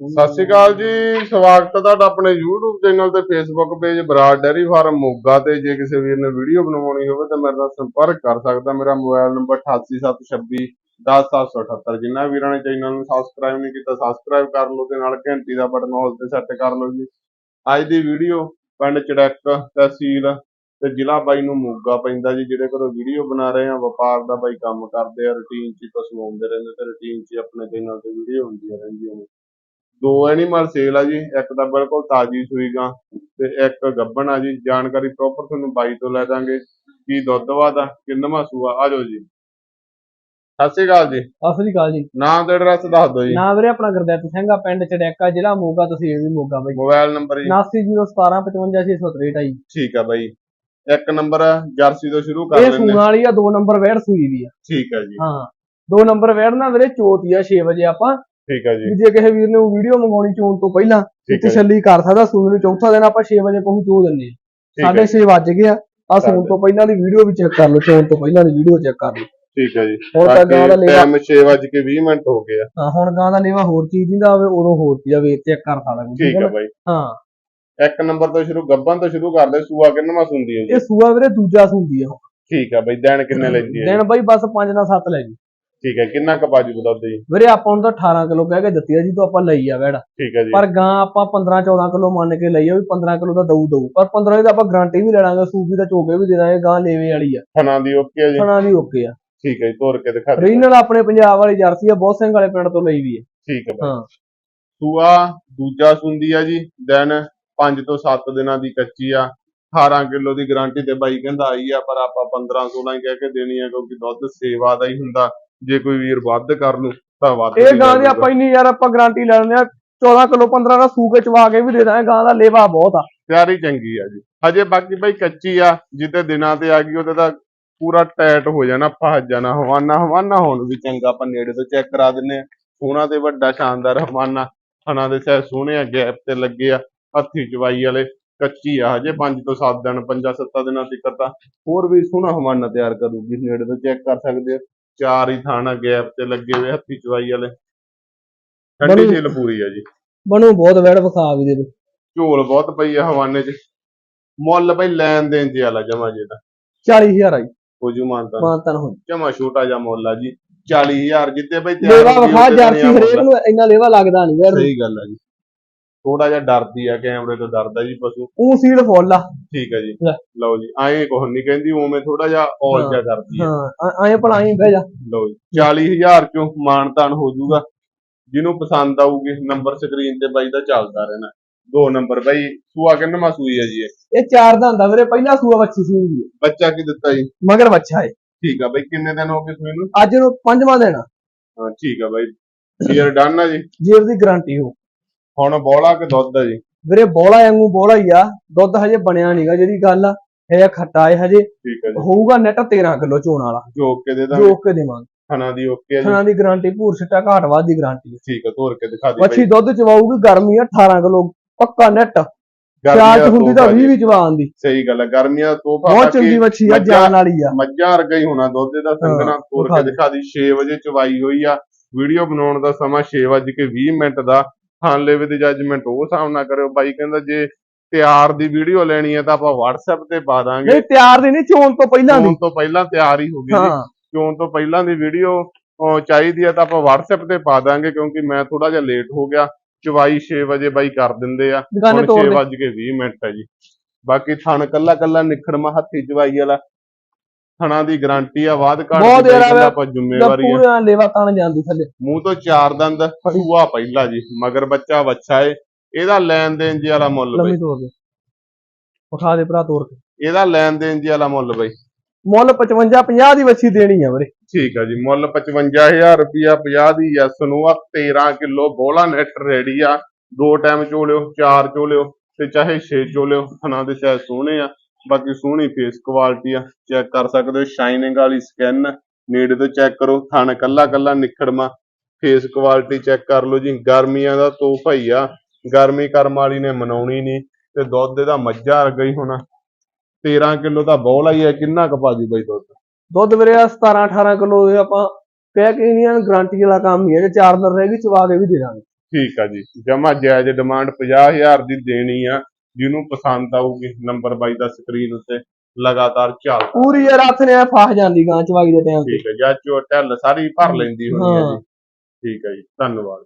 ਸਤਿ ਸ਼੍ਰੀ ਅਕਾਲ ਜੀ, ਸਵਾਗਤ ਹੈ ਤੁਹਾਡਾ ਆਪਣੇ YouTube ਚੈਨਲ ਤੇ Facebook page Brar dairy farm Moga ਤੇ। ਜੇ ਕਿਸੇ ਵੀਰ ਨੇ ਵੀਡੀਓ ਬਣਵਾਉਣੀ ਹੋਵੇ ਤਾਂ ਮੇਰੇ ਨਾਲ ਸੰਪਰਕ ਕਰ ਸਕਦਾ। ਮੇਰਾ ਮੋਬਾਈਲ ਨੰਬਰ 8876 10778 ਜਿਨ੍ਹਾਂ ਵੀਰਾਂ ਨੇ ਚੈਨਲ ਨੂੰ ਸਬਸਕ੍ਰਾਈਬ ਨਹੀਂ ਕੀਤਾ ਸਬਸਕ੍ਰਾਈਬ ਕਰ ਲਓ ਤੇ ਨਾਲ ਘੰਟੀ ਦਾ ਬਟਨ ਹਾਲ ਤੇ ਸੈੱਟ ਕਰ ਲਓ ਜੀ। ਅੱਜ ਦੀ ਵੀਡੀਓ ਪਿੰਡ ਚੜੈਕ ਤਹਿਸੀਲ ਤੇ ਜ਼ਿਲ੍ਹਾ ਬਾਈ ਨੂੰ ਮੋਗਾ ਪੈਂਦਾ ਜੀ। ਜਿਹੜੇ ਘਰੋਂ ਵੀਡੀਓ ਬਣਾ ਰਹੇ ਆ, ਵਪਾਰ ਦਾ ਬਾਈ ਕੰਮ ਕਰਦੇ ਆ ਰੁਟੀਨ 'ਚ ਹੀ ਪਸ਼ੂ ਆਉਂਦੇ ਰਹਿੰਦੇ ਤੇ ਰੁਟੀਨ 'ਚ ਆਪਣੇ ਚੈਨਲ ਤੇ ਵੀਡੀਓ ਹੁੰਦੀਆਂ ਰਹਿੰਦੀਆਂ ਨੇ। ਦੋ ਐਨੀਮਲ ਸੇਲ ਆ ਜੀ ਇੱਕ ਤਾਂ ਬਿਲਕੁਲ ਤਾਜ਼ੀ ਸੂਈ ਗਾਂ ਤੇ ਇੱਕ ਗੱਭਣ ਆ ਜੀ। ਜਾਣਕਾਰੀ ਪ੍ਰੋਪਰ ਤੁਹਾਨੂੰ ਬਾਈ ਤੋਂ ਲੈ ਦਾਂਗੇ। ਕੀ ਦੁੱਧ ਵਾਦਾ ਕਿੰਨਵਾਂ ਸੂਆ? ਆ ਜਾਓ ਜੀ। ਸਤਿ ਸ਼੍ਰੀ ਅਕਾਲ ਜੀ। ਸਤਿ ਸ੍ਰੀ ਅਕਾਲ ਜੀ। ਨਾਮ ਤੇ ਐਡਰੈਸ ਦੱਸ ਦਿਓ ਜੀ। ਨਾਮ ਵੀਰੇ ਆਪਣਾ ਗੁਰਦਿੱਤ ਸਿੰਘ ਆ ਪਿੰਡ ਚੜੈਕਾ ਜ਼ਿਲ੍ਹਾ ਮੋਗਾ। ਤਹਿਸੀਲ ਵੀ ਮੋਗਾ ਬਾਈ। ਮੋਬਾਈਲ ਨੰਬਰ ਜੀ। 7901755663 ਆ ਜੀ। ਠੀਕ ਆ ਬਾਈ। ਇੱਕ ਨੰਬਰ ਜਰਸੀ ਤੋਂ ਸ਼ੁਰੂ ਕਰ ਇਹ ਲੈਂਦੇ ਸੂਣ ਵਾਲੀ ਆ ਦੋ ਨੰਬਰ ਵੈੜ ਸੂਈ ਦੀ ਆ। ਠੀਕ ਆ ਜੀ। ਹਾਂ ਦੋ ਨੰਬਰ ਵੈੜ ਨਾ ਵੀਰੇ ਚੋਤੀ ਆ 6 ਵਜੇ ਆਪਾਂ ਠੀਕ ਆ ਜੀ। ਜੇ ਕਿਸੇ ਵੀਰ ਨੇ ਉਹ ਵੀਡੀਓ ਮੰਗਾਉਣੀ ਚੋਣ ਤੋਂ ਪਹਿਲਾਂ ਠੀਕ ਹੈ ਕਰ ਸਕਦਾ ਸੂਣ ਨੂੰ ਚੌਥਾ ਦਿਨ ਆਪਾਂ 6 ਵਜੇ ਪਹੁੰਚੋ ਦਿੰਦੇ ਠੀਕ ਸਾਢੇ ਹੈ 6 ਵੱਜ ਗਏ ਆ। ਆ ਸੂਣ ਤੋਂ ਪਹਿਲਾਂ ਦੀ ਵੀਡੀਓ ਵੀ ਚੈੱਕ ਕਰ ਲਓ ਚੋਣ ਤੋਂ ਪਹਿਲਾਂ ਦੀ ਵੀਡੀਓ ਚੈੱਕ ਕਰ ਲਓ। ਠੀਕ ਆ ਜੀ। ਹੁਣ ਤਾਂ ਗਾਂ ਦਾ ਲੇਵਾ ਟਾਈਮ 6:20 ਮਿੰਟ ਹੋ ਗਏ ਆ। ਹਾਂ, ਹੁਣ ਗਾਂ ਦਾ ਲੇਵਾ ਹੋਰ ਚੀਜ਼ ਨਹੀਂ ਦਾ ਹੋਵੇ ਉਦੋਂ ਹੋਰ ਚੀਜ਼ ਆ ਵੇ ਚੈੱਕ ਕਰ ਸਕਦਾ ਕੋਈ, ਠੀਕ ਹੈ ਨਾ? ਬਾਈ। ਹਾਂ। ਇੱਕ ਨੰਬਰ ਤੋਂ ਸ਼ੁਰੂ ਗੱਭਣ ਤੋਂ ਸ਼ੁਰੂ ਕਰਦੇ ਸੂਆ ਕਿੰਨਵਾਂ ਸੁੰਦੀ ਹੈ ਜੀ? ਇਹ ਸੂਆ ਵੀਰੇ ਦੂਜਾ ਸੂੰਦੀ ਆ ਠੀਕ ਆ ਬਾਈ ਦਿਨ ਕਿੰਨੇ ਲੈਂਦੀ ਹੈ? ਦਿਨ ਬਾਈ ਬਸ 5 ਨਾਲ 7 ਲੈ ਜੀ। ਠੀਕ ਹੈ ਕਿੰਨਾ ਕਪਾਜੂ ਦੁੱਧ ਜੀ? ਵੀਰੇ ਆਪਾਂ ਨੂੰ ਤਾਂ 18 ਕਿਲੋ ਕਹਿ ਕੇ ਦਿੱਤੀ ਆ ਜੀ ਤੋਂ ਆਪਾਂ ਲਈ ਆ ਵੈੜ। ਠੀਕ ਹੈ ਜੀ। ਪਰ ਗਾਂ ਆਪਾਂ 15 14 ਕਿਲੋ ਮੰਨ ਕੇ ਲਈ ਆ ਵੀ 15 ਕਿਲੋ ਦਾ ਦਊ ਦਊ। ਪਰ 15 ਦੀ ਤਾਂ ਆਪਾਂ ਗਾਰੰਟੀ ਵੀ ਲੈ ਲਾਂਗੇ ਸੂਪੀ ਦਾ ਚੋਕੇ ਵੀ ਦੇ ਦਾਂਗੇ ਗਾਂ ਲੇਵੇ ਵਾਲੀ ਆ। ਥਣਾ ਦੀ ਓਕੇ ਹੈ ਜੀ? ਸਣਾ ਵੀ ਓਕੇ ਆ। ਠੀਕ ਹੈ ਜੀ ਤੋਰ ਕੇ ਦਿਖਾ ਦਿਓ। ਰੀਨਲ ਆਪਣੇ ਪੰਜਾਬ ਵਾਲੀ ਜਰਸੀ ਆ ਬਹੁਤ ਸਿੰਘ ਵਾਲੇ ਪਿੰਡ ਤੋਂ ਲਈ ਵੀ ਆ। ਠੀਕ ਹੈ। ਹਾਂ। ਸੂਆ ਦੂਜਾ ਸੁੰਦੀ ਆ ਜੀ ਦਿਨ 5 ਤੋਂ 7 ਦਿਨਾਂ ਦੀ ਕੱਚੀ ਆ। 18 ਕਿਲੋ ਦੀ ਗਾਰੰਟੀ ਤੇ ਬਾਈ ਕਹਿੰਦਾ ਆਈ ਆ ਪਰ ਆਪਾਂ 15 16 ਹੀ ਕਹਿ ਕੇ ਦੇਣੀ ਆ ਕਿਉਂਕਿ ਦੁੱਧ ਸੇਵਾ ਦਾ ਹੀ ਹੁੰਦਾ। ਜੇ ਕੋਈ ਵੀਰ ਵੱਧ ਕਰ ਲੂ ਤਾਂ ਵੱਧ ਇਹ ਗਾਂ ਦੀ। ਆਪਾਂ ਇੰਨੀ ਯਾਰ ਆਪਾਂ ਗਾਰੰਟੀ ਲੈ ਲੈਂਦੇ ਆ 14 ਕਿਲੋ 15 ਦਾ ਸੂਕੇ ਚਵਾ ਕੇ ਵੀ ਦੇ ਦਾਂਗੇ ਗਾਂ ਦਾ ਲੇਵਾ ਬਹੁਤ ਆ। ਤਿਆਰੀ ਚੰਗੀ ਆ ਜੀ। ਹਜੇ ਬਾਕੀ ਬਾਈ ਕੱਚੀ ਆ ਜਿੱਤੇ ਦਿਨਾਂ ਤੇ ਆ ਗਈ ਉਹਦੇ ਤਾਂ ਪੂਰਾ ਟਾਈਟ ਹੋ ਜਾਣਾ ਫਸ ਜਾਣਾ ਹਵਾਨਾ ਹਵਾਨਾ ਹੋਣ ਵੀ ਚੰਗਾ ਆਪਾਂ ਨੇੜੇ ਤੋਂ ਚੈੱਕ ਕਰਾ ਦਿੰਨੇ ਆ ਸੋਹਣਾ ਤੇ ਵੱਡਾ ਸ਼ਾਨਦਾਰ ਹਵਾਨਾ ਥਣਾ ਦੇ ਸਹਿ ਸੋਹਣੇ ਆ ਗੈਪ ਤੇ ਲੱਗੇ ਆ ਹੱਥੀ ਚਵਾਈ ਵਾਲੇ ਕੱਚੀ ਆ ਹਜੇ 5 ਤੋਂ 7 ਦਿਨ 5-7 ਦਿਨਾਂ ਤੱਕ ਤਾਂ ਹੋਰ ਵੀ ਸੋਹਣਾ ਹਵਾਨਾ ਤਿਆਰ ਕਰੂਗੀ ਨੇੜੇ ਤੋਂ ਚੈੱਕ ਕਰ ਸਕਦੇ ਆ। ਚਾਰ ਹੀ ਥਾਣਾ ਗੈਪ ਤੇ ਲੱਗੇ ਹੋਏ ਹੱਥੀ ਚਵਾਈ ਵਾਲੇ। ਠੰਡੀ ਬੜੀ- ਝੀਲ ਪੂਰੀ ਆ ਜੀ। ਬਣੂ ਬਹੁਤ ਵੈੜ ਵਿਖਾ ਵੀ ਦੇ ਝੋਲ ਬਹੁਤ ਪਈ ਆ ਹਵਾਨੇ 'ਚ। ਮੁੱਲ ਬਈ ਲੈਣ ਦੇਣ ਚ ਵਾਲਾ ਜਮਾ ਜੀ ਦਾ 40000 ਆਈ ਹੋ ਜੂ। ਮਾਨਤਾ ਮਾਨਤਨ ਹੋ ਜਮਾ ਛੋਟਾ ਜਿਹਾ ਮੁੱਲ ਆ ਜੀ। 40000 ਜਿੱਤੇ ਬਈ ਲੇਵਾ ਹੁੰਦੀ ਵਿਖਾ ਜਰਸੀ ਹਰੇਕ ਮੁੱਲ। ਨੂੰ ਇੰਨਾ ਲੇਵਾ ਲੱਗਦਾ ਨਹੀਂ ਸਹੀ ਗੱਲ ਆ ਜੀ। ਥੋੜਾ ਜਿਹਾ ਡਰਦੀ ਆ ਕੈਮਰੇ ਤੋਂ ਡਰਦਾ ਜੀ ਪਸ਼ੂ। ਉਹ ਸੀਡ ਫੁੱਲ ਆ। ਠੀਕ ਹੈ ਜੀ। ਲੈ। ਲਓ ਜੀ ਐਂ ਕੁਛ ਨਹੀਂ ਕਹਿੰਦੀ ਉਵੇਂ ਥੋੜਾ ਜਿਹਾ ਔਲ ਜਿਹਾ ਕਰਦੀ ਹਾਂ ਐਂ ਭਲਾ ਐਂ ਬਹਿ ਜਾ। ਲਓ ਜੀ 40000 ਚੋਂ ਮਾਨਤਾਨ ਹੋ ਜਾਊਗਾ। ਜਿਹਨੂੰ ਪਸੰਦ ਆਊਗੀ ਨੰਬਰ ਸਕਰੀਨ ਤੇ ਬਾਈ ਦਾ ਚੱਲਦਾ ਰਹਿਣਾ। ਦੋ ਨੰਬਰ ਬਾਈ ਸੂਆ ਕਿੰਨਵਾਂ ਸੂਈ ਆ ਜੀ ਇਹ? ਇਹ ਚਾਰ ਦਾ ਹੁੰਦਾ ਵੀਰੇ ਪਹਿਲਾ ਸੂਆ ਬੱਚੀ ਦੀ ਹੈ ਬੱਚਾ ਕੀ ਦਿੱਤਾ ਜੀ? ਮਗਰ ਬੱਚਾ ਹੈ ਠੀਕ ਆ ਬਾਈ ਕਿੰਨੇ ਦਿਨ ਹੋ ਗਏ ਸੂਈ ਨੂੰ? ਅੱਜ ਨੂੰ ਪੰਜਵਾਂ ਦੇਣਾ ਹਾਂ ਠੀਕ ਆ ਬਾਈ। ਸ਼ੇਅਰ ਡਨ ਆ ਜੀ। ਜੇਬ ਦੀ ਗਾਰੰਟੀ ਹੋ ਹੁਣ ਬੋਲਾ ਕਿ ਦੁੱਧ ਆ ਜੀ? ਵੀਰੇ ਬੋਲਾ ਵਾਂਗੂ ਬੋਲਾ ਹੀ ਆ ਦੁੱਧ ਹਜੇ ਬਣਿਆ ਨਹੀਂਗਾ ਜਿਹੜੀ ਗੱਲ ਆ ਇਹ ਖੱਟਾ ਹੈ ਹਜੇ ਠੀਕ ਆ ਜੀ। ਹੋਊਗਾ ਨੈਟ 13 ਕਿਲੋ ਚੋਣ ਵਾਲਾ। ਜੋਕ ਕੇ ਦੇ ਦਾਂਗੇ। ਜੋ ਕੇ ਦੇਵਾਂਗੇ। ਖਾਣਾ ਦੀ ਓਕੇ ਜੀ। ਥਣਾ ਦੀ ਗਾਰੰਟੀ ਭੂਰ ਛਟਾ ਘਾਟ ਵਾਧ ਦੀ ਗਾਰੰਟੀ ਠੀਕ ਆ ਤੋਰ ਕੇ ਦਿਖਾ ਦੀ ਵੱਛੀ ਦੁੱਧ ਚਵਾਊਗੀ ਗਰਮੀ ਆ 18 ਕਿਲੋ ਪੱਕਾ ਨੈਟ ਗਰਮੀਆਂ ਚਾਰ ਚ ਹੁੰਦੀ ਤਾਂ ਤੋਹਫ਼ਾ 20 ਜੀ। ਵੀ ਚਵਾਉਣ ਦੀ। ਸਹੀ ਗੱਲ ਆ ਗਰਮੀਆਂ ਤੋਂ ਬਹੁਤ ਚੰਗੀ ਵੱਛੀ ਆ ਜਾਨ ਵਾਲੀ ਆ। ਮੱਝਾਂ ਵਰਗਾ ਹੀ ਹੋਣਾ ਦੁੱਧ ਦਾ ਸੰਗਣਾ ਤੋਰ ਕੇ ਦੇ। ਦਿਖਾ ਦੀ 6 ਵਜੇ ਚਵਾਈ ਹੋਈ ਆ। ਵੀਡੀਓ ਬਣਾਉਣ ਦਾ ਸਮਾਂ 6 ਵਜੇ ਕੇ 20 ਮਿੰਟ ਦਾ। ਹਾਲੇ ਵੀ ਦੀ ਜੱਜਮੈਂਟ ਉਹ ਹਿਸਾਬ ਨਾਲ ਕਰਿਓ। ਬਾਈ ਕਹਿੰਦਾ ਜੇ ਤਿਆਰ ਦੀ ਵੀਡੀਓ ਲੈਣੀ ਹੈ ਤਾਂ ਆਪਾਂ WhatsApp ਤੇ ਪਾ ਦਾਂਗੇ। ਨਹੀਂ ਤਿਆਰ ਦੀ ਨਹੀਂ ਚੋਣ ਤੋਂ ਪਹਿਲਾਂ ਦੀ। ਚੋਣ ਤੋਂ ਪਹਿਲਾਂ ਤਿਆਰ ਹੀ ਹੋ ਗਈ ਜੀ। ਚੋਣ ਤੋਂ ਪਹਿਲਾਂ ਦੀ ਵੀਡੀਓ ਚਾਹੀਦੀ ਹੈ ਤਾਂ ਆਪਾਂ WhatsApp ਤੇ ਪਾ ਦਾਂਗੇ ਕਿਉਂਕਿ ਮੈਂ ਥੋੜਾ ਜਿਹਾ ਲੇਟ ਹੋ ਗਿਆ। ਚਵਾਈ 6 ਵਜੇ ਬਾਈ ਕਰ ਦਿੰਦੇ ਆ। ਹੁਣ ਤੋੜ 6 ਦੇ ਵੱਜ ਕੇ 20 ਮਿੰਟ ਹੈ ਜੀ। ਬਾਕੀ ਥਣ ਕੱਲਾ ਕੱਲਾ ਨਿਖੜਮਾ ਹੱਥੀ ਚਵਾਈ ਵਾਲਾ। ਥਣਾ ਦੀ ਗਾਰੰਟੀ ਆ ਬਾਅਦ ਘਾਟ ਬਹੁਤ ਦੀ ਬਾਈ ਯਾਰ ਆਪਾਂ ਜ਼ਿੰਮੇਵਾਰੀ ਆ। ਪੂਰਾ ਲੇਵਾ ਤਣ ਜਾਂਦੀ ਥੱਲੇ। ਮੂੰਹ ਤੋਂ ਚਾਰ ਦੰਦ ਸੂਆ ਪਹਿਲਾ ਜੀ ਮਗਰ ਬੱਚਾ ਵੱਛਾ ਏ। ਇਹਦਾ ਲੈਣ ਦੇਣ ਜੀ ਵਾਲਾ ਮੁੱਲ ਬਈ। ਲੰਮੀ ਤੋੜ ਦੇ। ਉਠਾ ਦੇ ਭਰਾ ਤੋੜ ਕੇ। ਇਹਦਾ ਲੈਣ ਦੇਣ ਜੀ ਵਾਲਾ ਮੁੱਲ ਬਈ। ਮੁੱਲ 55 50 ਦੀ ਵੱਛੀ ਦੇਣੀ ਆ ਵੀਰੇ। ਠੀਕ ਆ ਜੀ ਮੁੱਲ 55000 ਰੁਪਿਆ 50 ਦੀ ਯੈਸ ਨੂੰ ਆ 13 ਕਿਲੋ ਬੋਲਾ ਨੈਟ ਰੈਡੀ ਆ। ਦੋ ਟਾਈਮ ਚੋਲਿਓ ਚਾਰ ਚੋਲਿਓ ਤੇ ਚਾਹੇ 6 ਚੋਲਿਓ ਥਣਾ ਦੇ ਚਾਹੇ ਸੋਹਣੇ ਆ। ਬਾਕੀ ਸੋਹਣੀ ਫੇਸ ਕੁਆਲਿਟੀ ਆ ਚੈੱਕ ਕਰ ਸਕਦੇ ਹੋ ਸ਼ਾਈਨਿੰਗ ਵਾਲੀ ਸਕਿਨ ਨੇੜੇ ਤੋਂ ਚੈੱਕ ਕਰੋ ਥਣ ਕੱਲਾ ਕੱਲਾ ਨਿਖੜਮਾ ਫੇਸ ਕੁਆਲਿਟੀ ਚੈੱਕ ਕਰ ਲਓ ਜੀ ਗਰਮੀਆਂ ਦਾ ਤੋਹਫਾ ਹੀ ਆ ਗਰਮੀ ਕਰਮ ਵਾਲੀ ਨੇ ਮਨਾਉਣੀ ਨਹੀਂ ਤੇ ਦੁੱਧ ਇਹਦਾ ਮੱਝਾਂ ਵਰਗਾ ਹੀ ਹੋਣਾ 13 ਕਿਲੋ ਤਾਂ ਬੋਲਾ ਹੀ ਹੈ ਕਿੰਨਾ ਕੁ ਭਾਜੀ ਬਾਈ ਦੁੱਧ? ਦੁੱਧ ਵੀਰੇ ਆ 17 18 ਕਿਲੋ ਦੇ ਆਪਾਂ ਕਹਿ ਕੇ ਨਹੀਂ ਗਾਰੰਟੀ ਵਾਲਾ ਕੰਮ ਹੀ ਹੈ ਜੇ ਚਾਰ ਦਿਨ ਰਹਿ ਗਈ ਚਵਾ ਕੇ ਵੀ ਦੇ ਦਾਂਗੇ। ਠੀਕ ਆ ਜੀ ਜਮਾ ਜਾਇਜ਼ ਡਿਮਾਂਡ 50000 ਦੀ ਦੇਣੀ ਆ ਜਿਹਨੂੰ ਪਸੰਦ ਆਊਗੀ ਨੰਬਰ ਬਾਈ ਦਾ ਸਕਰੀਨ ਉੱਤੇ ਲਗਾਤਾਰ ਚੱਲ ਪੂਰੀ ਯਾਰ ਹੱਥ ਨੇ ਫਸ ਜਾਂਦੀ ਗਾਂ ਚਵਾਈ ਦੇ ਟਾਈਮ ਠੀਕ ਹੈ ਜਾਂ ਢੱਲ ਸਾਰੀ ਭਰ ਲੈਂਦੀ ਹੋਣੀ ਹਾਂ। ਜੀ। ਠੀਕ ਹੈ ਜੀ ਧੰਨਵਾਦ।